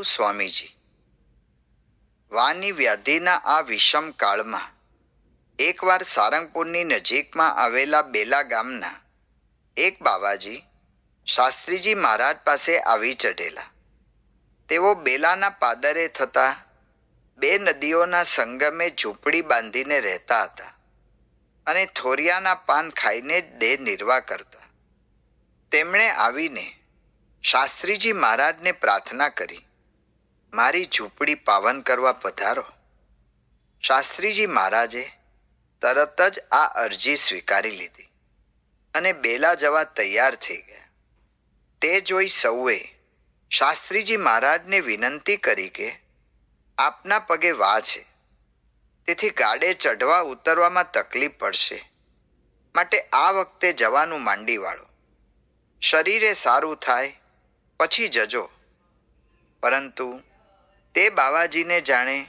દયાળુ સ્વામીજી. વાની વ્યાધિના આ વિષમ કાળમાં એકવાર સારંગપુરની નજીકમાં આવેલા બેલા ગામના એક બાવાજી શાસ્ત્રીજી મહારાજ પાસે આવી ચઢેલા. તેઓ બેલાના પાદરે થતા બે નદીઓના સંગમે ઝૂંપડી બાંધીને રહેતા હતા અને થોરિયાના પાન ખાઈને જ દેહ નિર્વાહ કરતા. તેમણે આવીને શાસ્ત્રીજી મહારાજને પ્રાર્થના કરી. મારી ઝૂંપડી પાવન કરવા પધારો. શાસ્ત્રીજી મહારાજે તરત જ આ અરજી સ્વીકારી લીધી અને બેલા જવા તૈયાર થઈ ગયા. તે જોઈ સૌએ શાસ્ત્રીજી મહારાજને વિનંતી કરી કે આપના પગે વા છે. તેથી ગાડે ચઢવા ઉતરવામાં તકલીફ પડશે. માટે આ વખતે જવાનું માંડી વાળો શરીરે સારું થાય, પછી જજો. પરંતુ તે બાવાજીને જાણે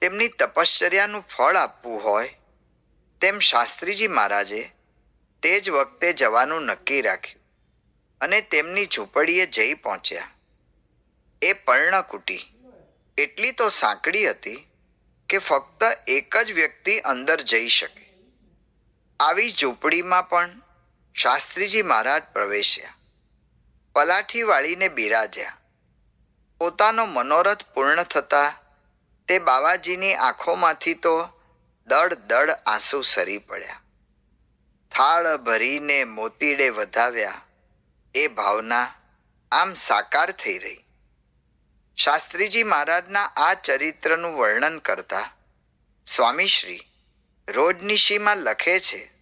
તેમની તપશ્ચર્યાનું ફળ આપવું હોય, તેમ શાસ્ત્રીજી મહારાજે તે જ વખતે જવાનું નક્કી રાખ્યું અને તેમની ઝૂંપડીએ જઈ પહોંચ્યા. એ પર્ણકુટી એટલી તો સાંકડી હતી કે ફક્ત એક જ વ્યક્તિ અંદર જઈ શકે. આવી ઝૂંપડીમાં પણ શાસ્ત્રીજી મહારાજ પ્રવેશ્યા. પલાઠી વાળીને બિરાજ્યા. પોતાનો મનોરથ પૂર્ણ થતા તે બાવાજીની આંખોમાંથી તો દડ દડ આંસુ સરી પડ્યા. થાળ ભરીને મોતીડે વધાવ્યા. એ ભાવના આમ સાકાર થઈ રહી. શાસ્ત્રીજી મહારાજના આ ચરિત્રનું વર્ણન કરતા સ્વામીશ્રી રોજનિશીમાં લખે છે,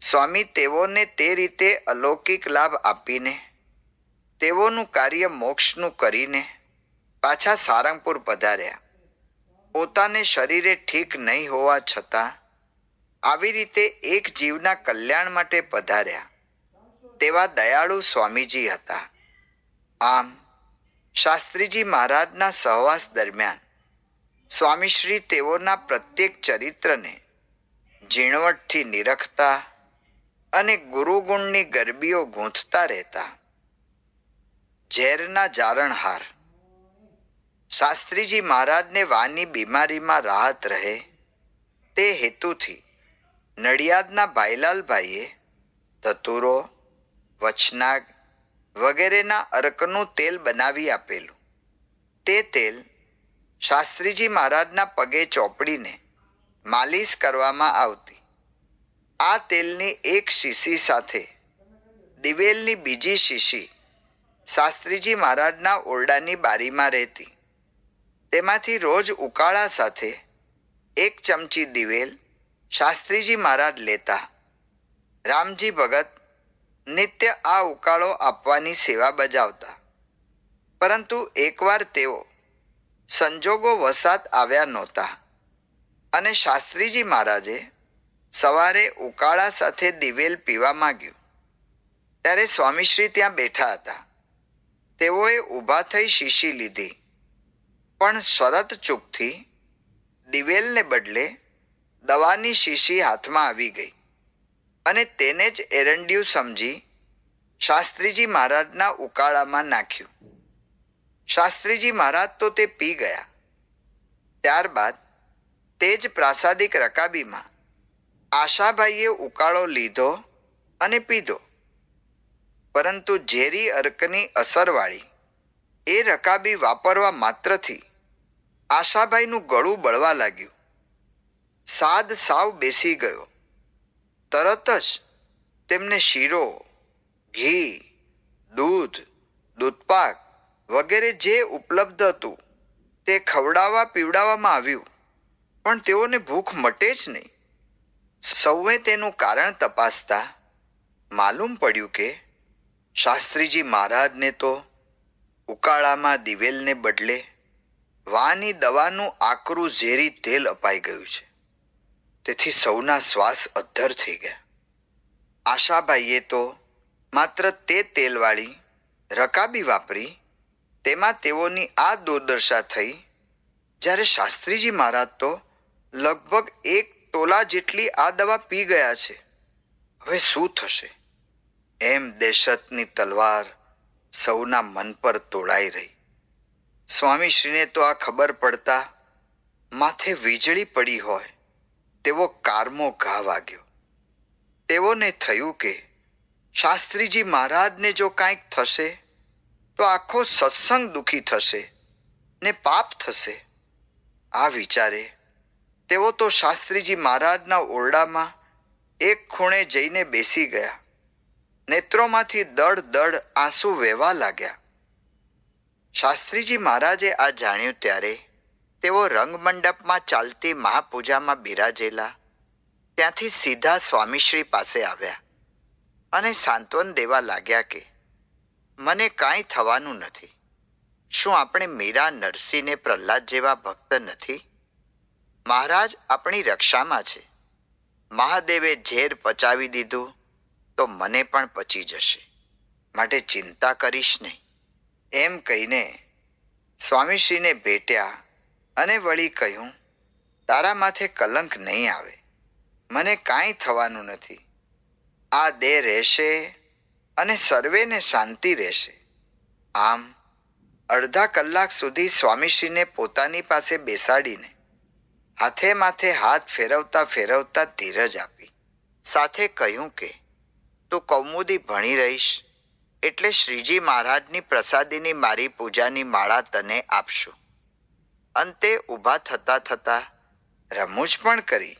સ્વામી, તેઓને તે રીતે અલૌકિક લાભ આપીને, તેઓનું કાર્ય મોક્ષનું કરીને પાછા સારંગપુર પધાર્યા. પોતાને શરીરે ઠીક નહીં હોવા છતાં આવી રીતે એક જીવના કલ્યાણ માટે પધાર્યા. તેવા દયાળુ સ્વામીજી હતા. આમ, શાસ્ત્રીજી મહારાજના સહવાસ દરમિયાન સ્વામીશ્રી તેઓના પ્રત્યેક ચરિત્રને ઝીણવટથી નિરખતા અને ગુરુગુણની ગરબીઓ ગૂંથતા રહેતા. ઝેરના જારણહાર શાસ્ત્રીજી મહારાજને વાની બીમારીમાં રાહત રહે તે હેતુથી નડિયાદના ભાઈલાલભાઈએ ધતુરો, વચનાગ વગેરેના અર્કનું તેલ બનાવી આપેલું. તે તેલ શાસ્ત્રીજી મહારાજના પગે ચોપડીને માલિશ કરવામાં આવતી. આ તેલની એક શીશી સાથે દિવેલની બીજી શીશી શાસ્ત્રીજી મહારાજના ઓરડાની બારીમાં રહેતી. તેમાંથી રોજ ઉકાળા સાથે એક ચમચી દિવેલ શાસ્ત્રીજી મહારાજ લેતા. રામજી ભગત નિત્ય આ ઉકાળો આપવાની સેવા બજાવતા. પરંતુ એકવાર તેઓ સંજોગો વસાત આવ્યા નહોતા અને શાસ્ત્રીજી મહારાજે સવારે ઉકાળા સાથે દિવેલ પીવા માંગ્યું. ત્યારે સ્વામીશ્રી ત્યાં બેઠા હતા. તેઓએ ઊભા થઈ શીશી લીધી. પણ શરત ચૂકથી દિવેલને બદલે દવાની શીશી હાથમાં આવી ગઈ. અને તેને જ એરંડિયું સમજી શાસ્ત્રીજી મહારાજના ઉકાળામાં નાખ્યું. શાસ્ત્રીજી મહારાજ તો તે પી ગયા. ત્યારબાદ તે જ પ્રાસાદિક રકાબીમાં આશાભાઈએ ઉકાળો લીધો અને પીધો. પરંતુ ઝેરી અર્કની અસરવાળી એ રકાબી વાપરવા માત્રથી આશાભાઈનું ગળું બળવા લાગ્યું. સાદ સાવ બેસી ગયો. તરત જ તેમને શીરો, ઘી, દૂધ, દૂધપાક વગેરે જે ઉપલબ્ધ હતું તે ખવડાવવા પીવડાવવામાં આવ્યું. પણ તેઓને ભૂખ મટે જ નહીં. સૌએ તેનું કારણ તપાસતા માલુમ પડ્યું કે શાસ્ત્રીજી મહારાજને તો ઉકાળામાં દિવેલને બદલે વાની દવાનું આકરું ઝેરી તેલ અપાઈ ગયું છે. તેથી સૌના શ્વાસ અદ્ધર થઈ ગયા. આશાભાઈએ તો માત્ર તે તેલવાળી રકાબી વાપરી, તેમાં તેઓની આ દુર્દશા થઈ, જ્યારે શાસ્ત્રીજી મહારાજ તો લગભગ એક ટોલા જેટલી આ દવા પી ગયા છે. હવે શું થશે? એમ દહેશતની તલવાર સૌના મન પર તોડાઈ રહી. સ્વામીશ્રીને તો આ ખબર પડતા માથે વીજળી પડી હોય તેવો કારમો ઘા વાગ્યો. તેઓને થયું કે, શાસ્ત્રીજી મહારાજને જો કાંઈક થશે, તો આખો સત્સંગ દુઃખી થશે ને પાપ થશે. આ વિચારે તેઓ તો શાસ્ત્રીજી મહારાજના ઓરડામાં એક ખૂણે જઈને બેસી ગયા. નેત્રોમાંથી દડ દડ આંસુ વહેવા લાગ્યા. શાસ્ત્રીજી મહારાજે આ જાણ્યું ત્યારે તેઓ રંગમંડપમાં ચાલતી મહાપૂજામાં બિરાજેલા, ત્યાંથી સીધા સ્વામીશ્રી પાસે આવ્યા અને સાંત્વન દેવા લાગ્યા કે, મને કાંઈ થવાનું નથી. શું આપણે મીરા નરસિંહને પ્રહલાદ જેવા ભક્ત નથી? મહારાજ આપણી રક્ષામાં છે. મહાદેવે ઝેર પચાવી દીધું તો મને પણ પચી જશે. માટે ચિંતા કરીશ નહીં. એમ કહીને સ્વામીશ્રીને ભેટ્યા અને વળી કહ્યું, તારા માથે કલંક નહીં આવે. મને કાંઈ થવાનું નથી. આ દેહ રહેશે અને સર્વેને શાંતિ રહેશે. આમ અડધા કલાક સુધી સ્વામીશ્રીને પોતાની પાસે બેસાડીને હાથે માથે હાથ ફેરવતા ફેરવતા ધીરજ આપી. સાથે કહ્યું કે, તું કૌમુદી ભણી રહીશ. એટલે શ્રીજી મહારાજની પ્રસાદીની મારી પૂજાની માળા તને આપશું. અંતે ઊભા થતાં થતા રમૂજ પણ કરી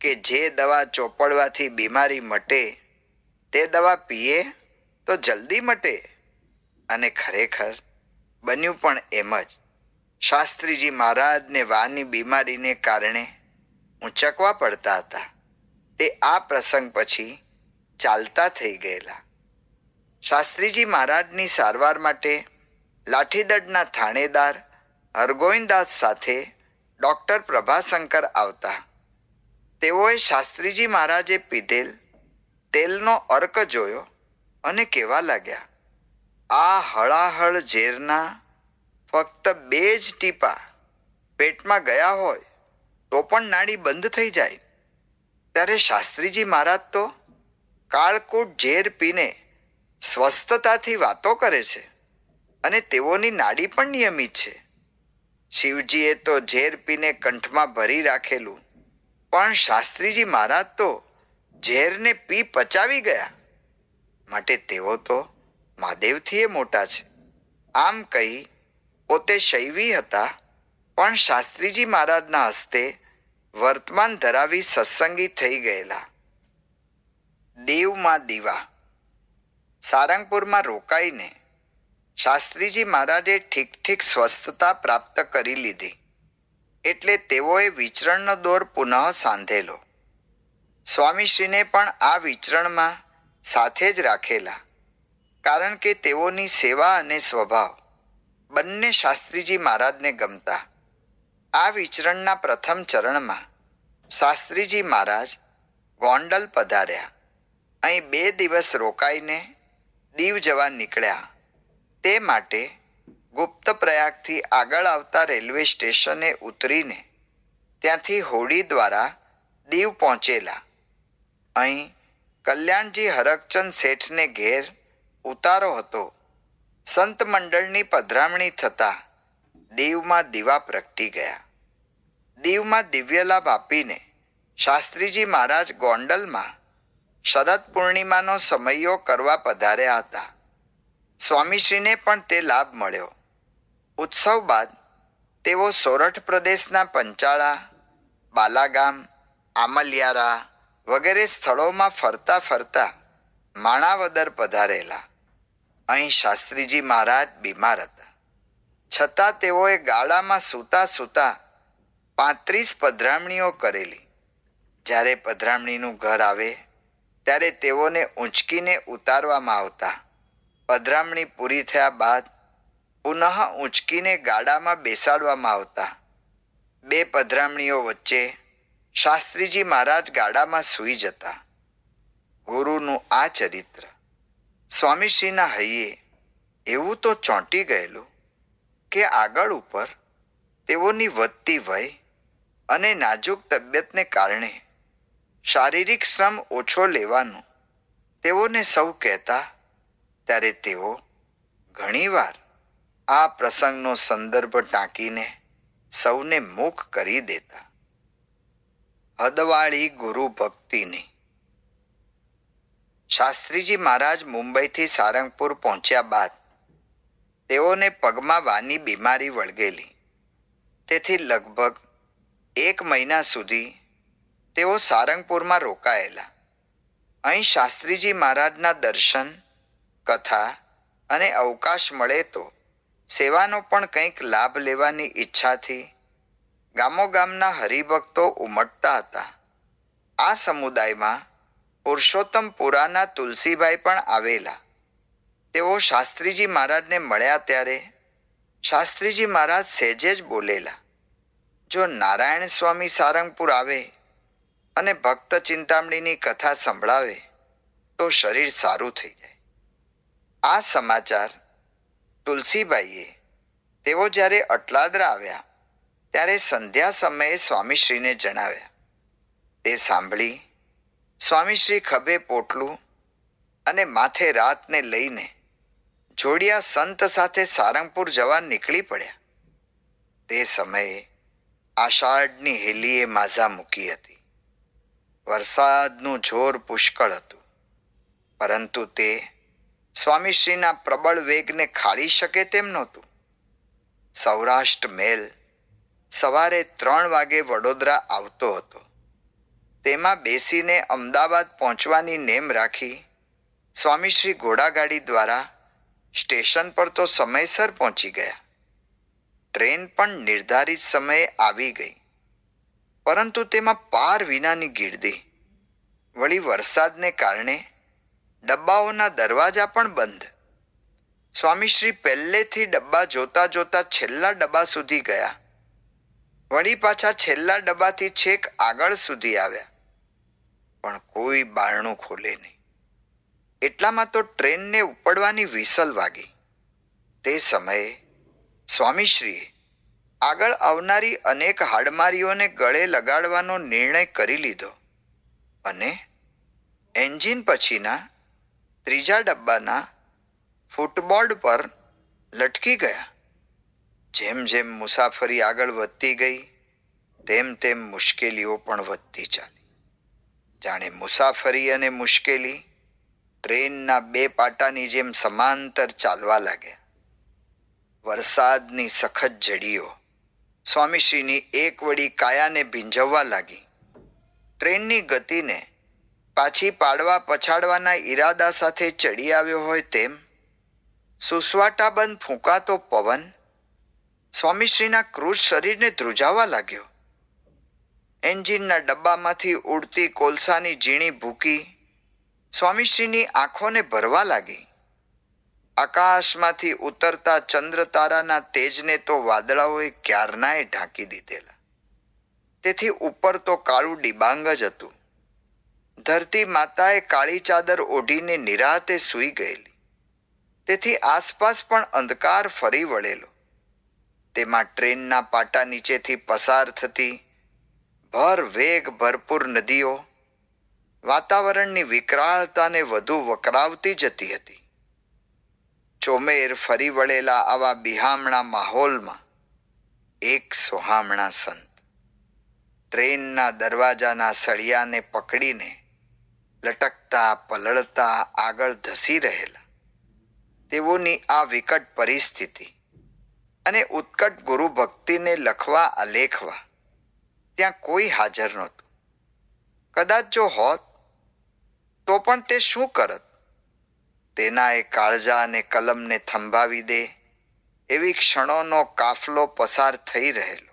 કે જે દવા ચોપડવાથી બીમારી મટે તે દવા પીએ તો જલ્દી મટે. અને ખરેખર બન્યું પણ એમ જ. શાસ્ત્રીજી મહારાજને વાની બીમારીને કારણે ઊંચકવા પડતા હતા. તે આ પ્રસંગ પછી ચાલતા થઈ ગયેલા. શાસ્ત્રીજી મહારાજની સારવાર માટે લાઠીદડના થાણેદાર હરગોવિંદાસ સાથે ડૉક્ટર પ્રભાશંકર આવતા. તેઓએ શાસ્ત્રીજી મહારાજે પીધેલ તેલનો અર્ક જોયો અને કહેવા લાગ્યા, આ હળાહળ ઝેરના ફક્ત બે જ ટીપા પેટમાં ગયા હોય તો પણ નાડી બંધ થઈ જાય. ત્યારે શાસ્ત્રીજી મહારાજ તો કાળકૂટ ઝેર પીને સ્વસ્થતાથી વાતો કરે છે અને તેઓની નાડી પણ નિયમિત છે. શિવજીએ તો ઝેર પીને કંઠમાં ભરી રાખેલું, પણ શાસ્ત્રીજી મહારાજ તો ઝેરને પી પચાવી ગયા. માટે તેઓ તો મહાદેવથી એ મોટા છે. આમ કહી પોતે શૈવી હતા, પણ શાસ્ત્રીજી મહારાજના હસ્તે વર્તમાન ધરાવી સત્સંગી થઈ ગયેલા. દેવમાં દીવા સારંગપુરમાં રોકાઈને શાસ્ત્રીજી મહારાજે ઠીક ઠીક સ્વસ્થતા પ્રાપ્ત કરી લીધી. એટલે તેઓએ વિચરણનો દોર પુનઃ સાંધેલો. સ્વામીશ્રીને પણ આ વિચરણમાં સાથે જ રાખેલા. કારણ કે તેઓની સેવા અને સ્વભાવ બંને શાસ્ત્રીજી મહારાજને ગમતા. આ વિચરણના પ્રથમ ચરણમાં શાસ્ત્રીજી મહારાજ ગોંડલ પધાર્યા. અહીં બે દિવસ રોકાઈને દીવ જવા નીકળ્યા. તે માટે ગુપ્ત પ્રયાગથી આગળ આવતા રેલવે સ્ટેશને ઉતરીને ત્યાંથી હોડી દ્વારા દીવ પહોંચેલા. અહીં કલ્યાણજી હરકચંદ શેઠને ઘેર ઉતારો હતો. સંત મંડળની પધરામણી થતાં દીવમાં દીવા પ્રગટી ગયા. દીવમાં દિવ્યલાભ આપીને શાસ્ત્રીજી મહારાજ ગોંડલમાં શરદ પૂર્ણિમાનો સમયો કરવા પધાર્યા હતા. સ્વામીશ્રીને પણ તે લાભ મળ્યો. ઉત્સવ બાદ તેઓ સોરઠ પ્રદેશના પંચાળા, બાલાગામ, આમલિયારા વગેરે સ્થળોમાં ફરતા ફરતા માણાવદર પધારેલા. અહીં શાસ્ત્રીજી મહારાજ બીમાર હતા. છતાં તેઓએ ગાળામાં સૂતા સૂતા પાંત્રીસ પધરામણીઓ કરેલી. જ્યારે પધરામણીનું ઘર આવે ત્યારે તેઓને ઊંચકીને ઉતારવામાં આવતા. પધરામણી પૂરી થયા બાદ પુનઃ ઊંચકીને ગાડામાં બેસાડવામાં આવતા. બે પધરામણીઓ વચ્ચે શાસ્ત્રીજી મહારાજ ગાડામાં સૂઈ જતા. ગુરુનું આ ચરિત્ર, સ્વામીશ્રીના હૈયે એવું તો ચોંટી ગયેલું કે આગળ ઉપર તેઓની વધતી વય અને નાજુક તબિયતને કારણે શારીરિક શ્રમ ઓછો લેવાનું. તેઓને સૌ કહેતા, ત્યારે તેઓ ઘણીવાર આ પ્રસંગનો સંદર્ભ ટાંકીને સૌને મુખ કરી દેતા. હદવાળી ગુરુ ભક્તિની. શાસ્ત્રીજી મહારાજ મુંબઈથી સારંગપુર પહોંચ્યા બાદ તેઓને પગમાં વાની બીમારી વળગેલી. તેથી લગભગ એક મહિના સુધી તેઓ સારંગપુરમાં રોકાયેલા. અહીં શાસ્ત્રીજી મહારાજના દર્શન, કથા અને અવકાશ મળે તો સેવાનો પણ કંઈક લાભ લેવાની ઈચ્છાથી ગામોગામના હરિભક્તો ઉમટતા હતા. આ સમુદાયમાં પુરુષોત્તમપુરાના તુલસીભાઈ પણ આવેલા. તેઓ શાસ્ત્રીજી મહારાજને મળ્યા ત્યારે શાસ્ત્રીજી મહારાજ સહેજે જ બોલેલા, જો નારાયણ સ્વામી સારંગપુર આવે અને ભક્ત ચિંતામણીની કથા સંભળાવે, તો શરીર સારું થઈ જાય. આ સમાચાર તુલસીબાઈએ તેઓ જ્યારે અટલાદરા આવ્યા, ત્યારે સંધ્યા સમયે સ્વામીશ્રીને જણાવ્યા. તે સાંભળી સ્વામીશ્રી ખભે પોટલું અને માથે રાતને લઈને જોડિયા સંત સાથે સારંગપુર જવા નીકળી પડ્યા. તે સમયે આષાઢની હેલીએ માઝા મૂકી હતી. વરસાદનું જોર પુષ્કળ હતું. પરંતુ તે સ્વામીશ્રીના પ્રબળ વેગને ખાળી શકે તેમ નહોતું. સૌરાષ્ટ્ર મેલ સવારે ત્રણ વાગે વડોદરા આવતો હતો. તેમાં બેસીને અમદાવાદ પહોંચવાની નેમ રાખી સ્વામીશ્રી ઘોડાગાડી દ્વારા સ્ટેશન પર તો સમયસર પહોંચી ગયા. ટ્રેન પણ નિર્ધારિત સમયે આવી ગઈ. પરંતુ તેમાં પાર વિનાની ગીર્દી વળી વરસાદને કારણે ડબ્બાઓના દરવાજા પણ બંધ. સ્વામીશ્રી પહેલેથી ડબ્બા જોતા જોતા છેલ્લા ડબ્બા સુધી ગયા. વળી પાછા છેલ્લા ડબ્બાથી છેક આગળ સુધી આવ્યા. પણ કોઈ બારણું ખોલે નહીં. એટલામાં તો ટ્રેનને ઉપડવાની વિસલ વાગી. તે સમયે સ્વામીશ્રીએ આગળ આવનારી અનેક હાડમારીઓને ગળે લગાડવાનો નિર્ણય કરી લીધો. અને એન્જિન પછીના ત્રીજા ડબ્બાના ફૂટબોર્ડ પર લટકી ગયા. જેમ જેમ મુસાફરી આગળ વધતી ગઈ, તેમ તેમ મુશ્કેલીઓ પણ વધતી ચાલી. જાણે મુસાફરી અને મુશ્કેલી ટ્રેનના બે પાટાની જેમ સમાંતર ચાલવા લાગ્યા. વરસાદની સખત જડીઓ સ્વામીશ્રીની એક વળી કાયાને ભીંજવવા લાગી. ટ્રેનની ગતિને પાછી પાડવા પછાડવાના ઈરાદા સાથે ચડી આવ્યો હોય તેમ સુસવાટાબંધ ફૂંકાતો પવન સ્વામીશ્રીના ક્રૂઝ શરીરને ધ્રુજાવા લાગ્યો. એન્જિનના ડબ્બામાંથી ઉડતી કોલસાની ઝીણી ભૂકી સ્વામીશ્રીની આંખોને ભરવા લાગી. આકાશમાંથી ઉતરતા ચંદ્ર તારાના તેજને તો વાદળાઓએ ક્યારનાએ ઢાંકી દીધેલા. તેથી ઉપર તો કાળું ડિબાંગ જ હતું. ધરતી માતાએ કાળી ચાદર ઓઢીને નિરાતે સૂઈ ગયેલી. તેથી આસપાસ પણ અંધકાર ફરી વળેલો. તેમાં ટ્રેનના પાટા નીચેથી પસાર થતી, ભર વેગ ભરપૂર નદીઓ, વાતાવરણની વિકરાળતાને વધુ વકરાવતી જતી હતી. ચોમેર ફરી વળેલા આવા બિહામણા માહોલમાં એક સોહામણા સંત ટ્રેનના દરવાજાના સળિયાને પકડીને લટકતા પલળતા આગળ ધસી રહેલા. તેઓની આ વિકટ પરિસ્થિતિ અને ઉત્કટ ગુરુ ભક્તિને લખવા આલેખવા ત્યાં કોઈ હાજર નહોતું. કદાચ જો હોત, તો પણ તે શું કરત? તેના એ કાળજા અને કલમને થંભાવી દે, એવી ક્ષણોનો કાફલો પસાર થઈ રહેલો.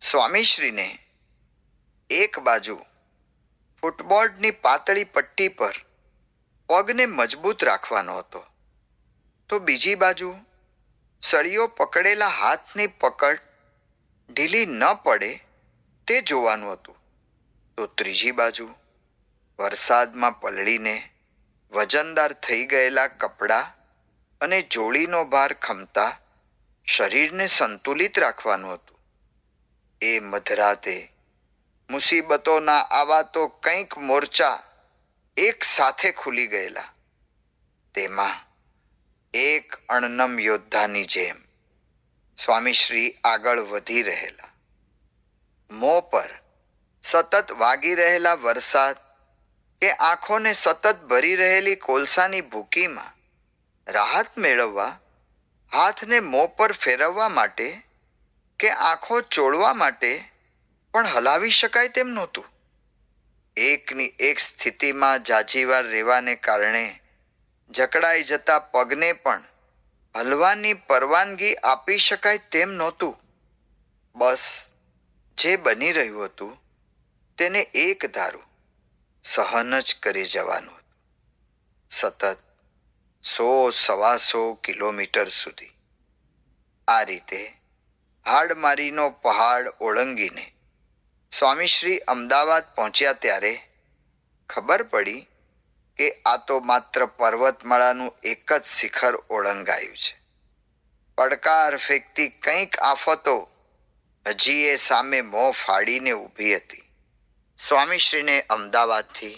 સ્વામીશ્રીને એક બાજુ ફૂટબોર્ડની પાતળી પટ્ટી પર પગને મજબૂત રાખવાનો હતો, તો બીજી બાજુ સળીઓ પકડેલા હાથની પકડ ઢીલી ન પડે તે જોવાનું હતું. તો ત્રીજી બાજુ વરસાદમાં પલળીને વજનદાર થઈ ગયેલા કપડાં અને જોડીનો ભાર ખમતા શરીરને સંતુલિત રાખવાનું હતું. એ મધરાતે મુસીબતોના આવા તો કંઈક મોરચા એક સાથે ખુલી ગયેલા. તેમાં એક અણનમ યોદ્ધાની જેમ સ્વામીશ્રી આગળ વધી રહેલા. મોં પર સતત વાગી રહેલા વરસાદ કે આંખોને સતત ભરી રહેલી કોલસાની ભૂકીમાં રાહત મેળવવા, હાથને મોં પર ફેરવવા માટે કે આંખો ચોળવા માટે પણ હલાવી શકાય તેમ નહોતું. એકની એક સ્થિતિમાં જાજીવાર રહેવાને કારણે જકડાઈ જતા પગને પણ હલવાની પરવાનગી આપી શકાય તેમ નહોતું. બસ જે બની રહ્યું હતું, તેને એક ધારું. સહન જ કરી જવાનું સતત સો સવાસો કિલોમીટર સુધી. આ રીતે હાડમારીનો પહાડ ઓળંગીને સ્વામીશ્રી અમદાવાદ પહોંચ્યા ત્યારે ખબર પડી કે આ તો માત્ર પર્વતમાળાનું એક જ શિખર ઓળંગાયું છે. પડકાર ફેંકતી કંઈક આફતો હજી એ સામે મોં ફાડીને ઊભી હતી. સ્વામીશ્રીને અમદાવાદથી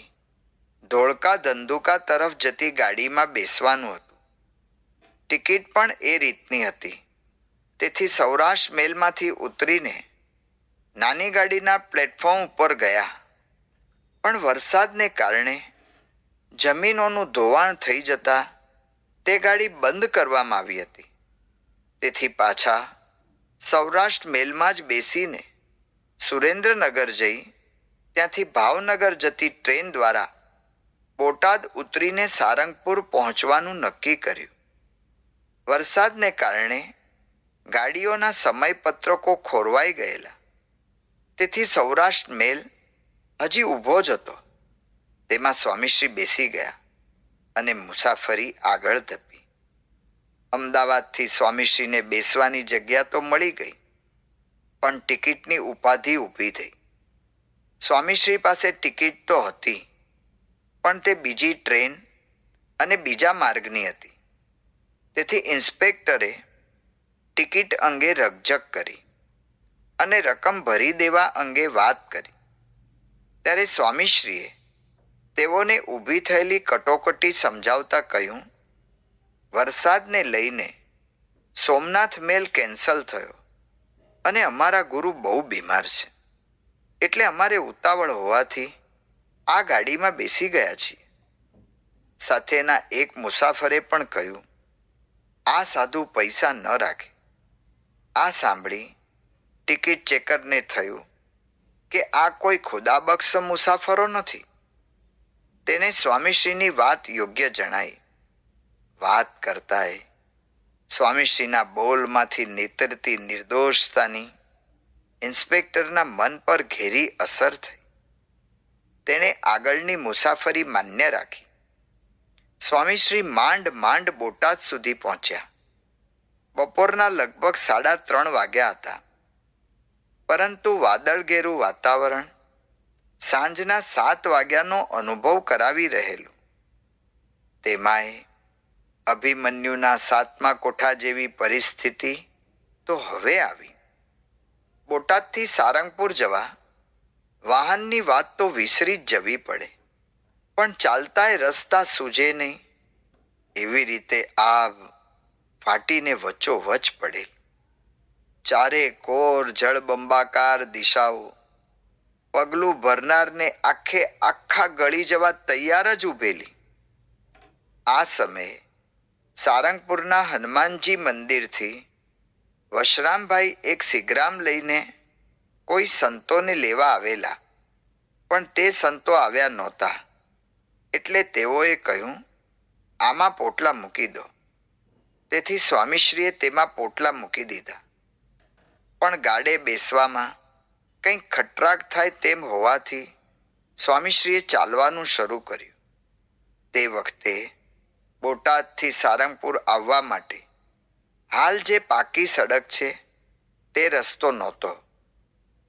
ધોળકા ધંધુકા તરફ જતી ગાડીમાં બેસવાનું હતું. ટિકિટ પણ એ રીતની હતી. તેથી સૌરાષ્ટ્ર મેલમાંથી ઉતરીને નાની ગાડીના પ્લેટફોર્મ ઉપર ગયા. પણ વરસાદને કારણે જમીનોનું ધોવાણ થઈ જતા તે ગાડી બંધ કરવામાં આવી હતી. તેથી પાછા સૌરાષ્ટ્ર મેલમાં જ બેસીને સુરેન્દ્રનગર જઈ ત્યાંથી ભાવનગર જતી ટ્રેન દ્વારા બોટાદ ઉતરીને સારંગપુર પહોંચવાનું નક્કી કર્યું. વરસાદને કારણે ગાડીઓના સમયપત્રકો ખોરવાઈ ગયેલા. તેથી સૌરાષ્ટ્ર મેલ હજી ઊભો જ હતો. તેમાં સ્વામીશ્રી બેસી ગયા અને મુસાફરી આગળ ધપી. અમદાવાદથી સ્વામીશ્રીને બેસવાની જગ્યા તો મળી ગઈ, પણ ટિકિટની ઉપાધિ ઊભી થઈ. સ્વામીશ્રી પાસે ટિકિટ તો હતી, પણ તે બીજી ટ્રેન અને બીજા માર્ગની હતી. તેથી ઇન્સ્પેક્ટરે ટિકિટ અંગે રકઝક કરી અને રકમ ભરી દેવા અંગે વાત કરી. ત્યારે સ્વામીશ્રીએ તેઓને ઊભી થયેલી કટોકટી સમજાવતા કહ્યું, વરસાદને લઈને સોમનાથ મેલ કેન્સલ થયો અને અમારા ગુરુ બહુ બીમાર છે. એટલે અમારે ઉતાવળ હોવાથી આ ગાડીમાં બેસી ગયા છીએ. સાથેના એક મુસાફરે પણ કહ્યું, આ સાધુ પૈસા ન રાખે. આ સાંભળી ટિકિટ ચેકરને થયું કે આ કોઈ ખુદાબક્ષ મુસાફરો નથી. તેને સ્વામીશ્રીની વાત યોગ્ય જણાઈ. વાત કરતાએ સ્વામીશ્રીના બોલમાંથી નીતરતી નિર્દોષતાની ઇન્સ્પેક્ટરના મન પર ઘેરી અસર થઈ. તેણે આગળની મુસાફરી માન્ય રાખી. સ્વામીશ્રી માંડ માંડ બોટાદ સુધી પહોંચ્યા. બપોરના લગભગ સાડા ત્રણ વાગ્યા હતા. પરંતુ વાદળઘેરું વાતાવરણ સાંજના સાત વાગ્યાનો અનુભવ કરાવી રહેલું. તેમાંય અભિમન્યુના સાતમા કોઠા જેવી પરિસ્થિતિ તો હવે આવી. બોટાદથી સારંગપુર જવા વાહનની વાત તો વિસરી જ જવી પડે. પણ ચાલતાય રસ્તા સૂજે નહીં. એવી રીતે આ ફાટીને વચ્ચોવચ પડે. ચારે કોર, જળબંબાકાર દિશાઓ. પગલું ભરનારને આખે આખા ગળી જવા તૈયાર જ ઊભેલી આ સમયે સારંગપુરના હનુમાનજી મંદિરથી વશરામભાઈ એક સિગ્રામ લઈને કોઈ સંતોને લેવા આવેલા, પણ તે સંતો આવ્યા નહોતા. એટલે તેઓએ કહ્યું, આમાં પોટલા મૂકી દો. તેથી સ્વામીશ્રીએ તેમાં પોટલા મૂકી દીધા. પણ ગાડે બેસવામાં કંઈક ખટરાક થાય તેમ હોવાથી સ્વામીશ્રીએ ચાલવાનું શરૂ કર્યું. તે વખતે બોટાદથી સારંગપુર આવવા માટે હાલ જે પાકી સડક છે, તે રસ્તો નહોતો.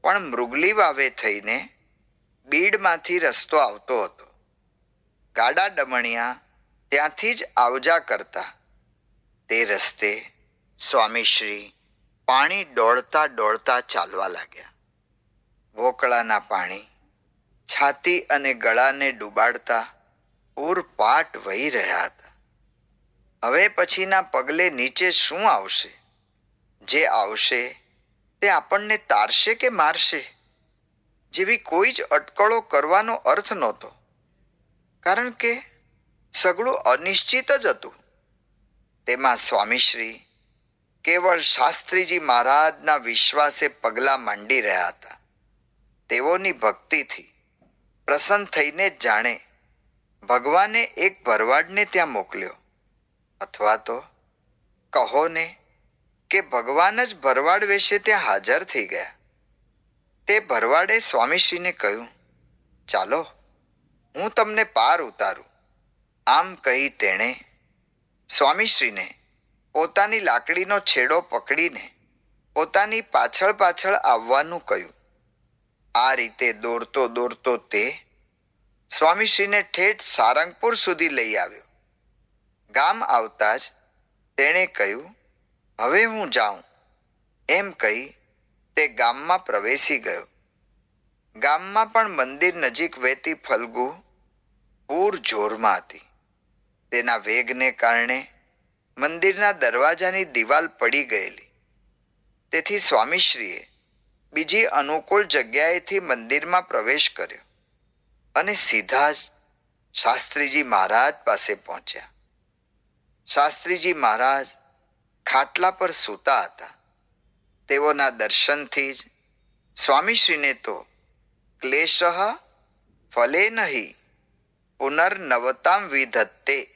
પણ મૃગલી વાવે થઈને બીડમાંથી રસ્તો આવતો હતો. ગાડા ડમણિયા ત્યાંથી જ આવજા કરતા. તે રસ્તે સ્વામીશ્રી પાણી દોડતા દોડતા ચાલવા લાગ્યા. વોકળાના પાણી છાતી અને ગળાને ડૂબાડતા પૂરપાટ વહી રહ્યા હતા. હવે પછીના પગલે નીચે શું આવશે? જે આવશે તે આપણને તારશે કે મારશે? જેવી કોઈ જ અટકળો કરવાનો અર્થ નહોતો. કારણ કે સગળું અનિશ્ચિત જ હતું. તેમાં સ્વામીશ્રી, કેવળ શાસ્ત્રીજી મહારાજના વિશ્વાસે પગલાં માંડી રહ્યા હતા. તેઓની ભક્તિથી પ્રસન્ન થઈને જાણે ભગવાને એક ભરવાડને ત્યાં મોકલ્યો. અથવા તો કહો ને કે ભગવાન જ ભરવાડ વેશે ત્યાં હાજર થઈ ગયા. તે ભરવાડે સ્વામીશ્રીને કહ્યું, ચાલો, હું તમને પાર ઉતારું. આમ કહી તેણે સ્વામીશ્રીને પોતાની લાકડીનો છેડો પકડીને પોતાની પાછળ પાછળ આવવાનું કહ્યું. આ રીતે દોરતો દોરતો તે સ્વામીશ્રીને ઠેઠ સારંગપુર સુધી લઈ આવ્યો. ગામ આવતા જ તેણે કહ્યું, હવે હું જાઉં. એમ કહી તે ગામમાં પ્રવેશી ગયો. ગામમાં પણ મંદિર નજીક વહેતી ફલગુ પૂર જોરમાં હતી. તેના વેગને કારણે મંદિરના દરવાજાની દિવાલ પડી ગયેલી. તેથી સ્વામીશ્રીએ બીજી અનુકૂળ જગ્યાએથી મંદિરમાં પ્રવેશ કર્યો અને સીધા જ શાસ્ત્રીજી મહારાજ પાસે પહોંચ્યા. શાસ્ત્રીજી મહારાજ ખાટલા પર સૂતા હતા. તેઓના દર્શનથી જ સ્વામીશ્રીને તો ક્લેશ ફલે નહીં, પુનર્નવતામ વિધત્તે.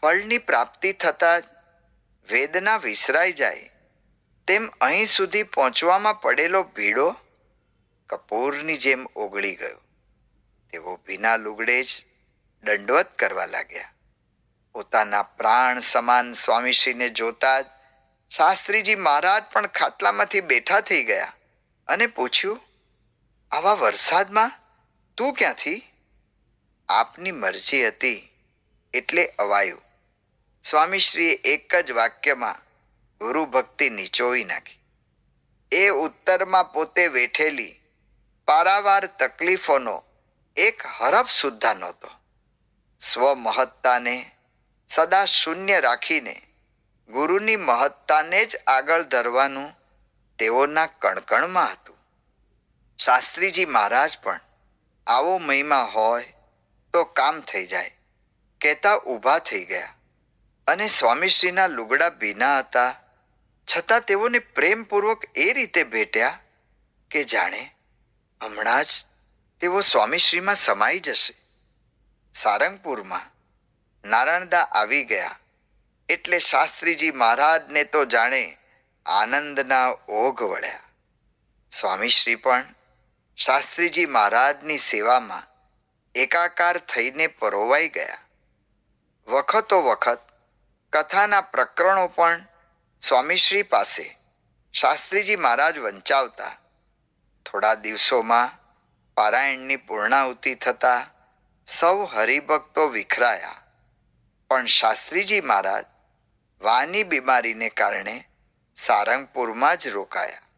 ફળની પ્રાપ્તિ થતાં જ વેદના વિસરાઈ જાય. તેમ અહીં સુધી પહોંચવામાં પડેલો ભીડો કપૂરની જેમ ઓગળી ગયો. તેઓ ભીના લુગડે જ દંડવત કરવા લાગ્યા. પોતાના પ્રાણ સમાન સ્વામીશ્રીને જોતા જ શાસ્ત્રીજી મહારાજ પણ ખાટલામાંથી બેઠા થઈ ગયા અને પૂછ્યું, આવા વરસાદમાં તું ક્યાંથી? આપની મરજી હતી, એટલે અવાયું. સ્વામીશ્રીએ એક જ વાક્યમાં ગુરુ ભક્તિ નીચોવી નાખી. એ ઉત્તરમાં પોતે વેઠેલી પારાવાર તકલીફોનો એક હરફ સુદ્ધા નહોતો. સ્વમહત્તાને સદા શૂન્ય રાખીને ગુરુની મહત્તાને જ આગળ ધરવાનું તેઓના કણકણમાં હતું. શાસ્ત્રીજી મહારાજ પણ આવો મહિમા હોય તો કામ થઈ જાય, કહેતા ઊભા થઈ ગયા અને સ્વામીશ્રીના લુગડા ભીના હતા. છતાં તેઓને પ્રેમપૂર્વક એ રીતે ભેટ્યા કે જાણે હમણાં જ તેઓ સ્વામીશ્રીમાં સમાઈ જશે. સારંગપુરમાં નારણદા આવી ગયા. એટલે શાસ્ત્રીજી મહારાજને તો જાણે આનંદના ઓઘ વળ્યા. સ્વામીશ્રી પણ શાસ્ત્રીજી મહારાજની સેવામાં એકાકાર થઈને પરોવાઈ ગયા. વખતો વખત કથાના પ્રકરણો પણ સ્વામીશ્રી પાસે શાસ્ત્રીજી મહારાજ વંચાવતા. થોડા દિવસોમાં પારાયણની પૂર્ણાહુતિ થતાં સૌ હરિભક્તો વિખરાયા. પણ શાસ્ત્રીજી મહારાજ વાની બીમારીને કારણે સારંગપુરમાં જ રોકાયા.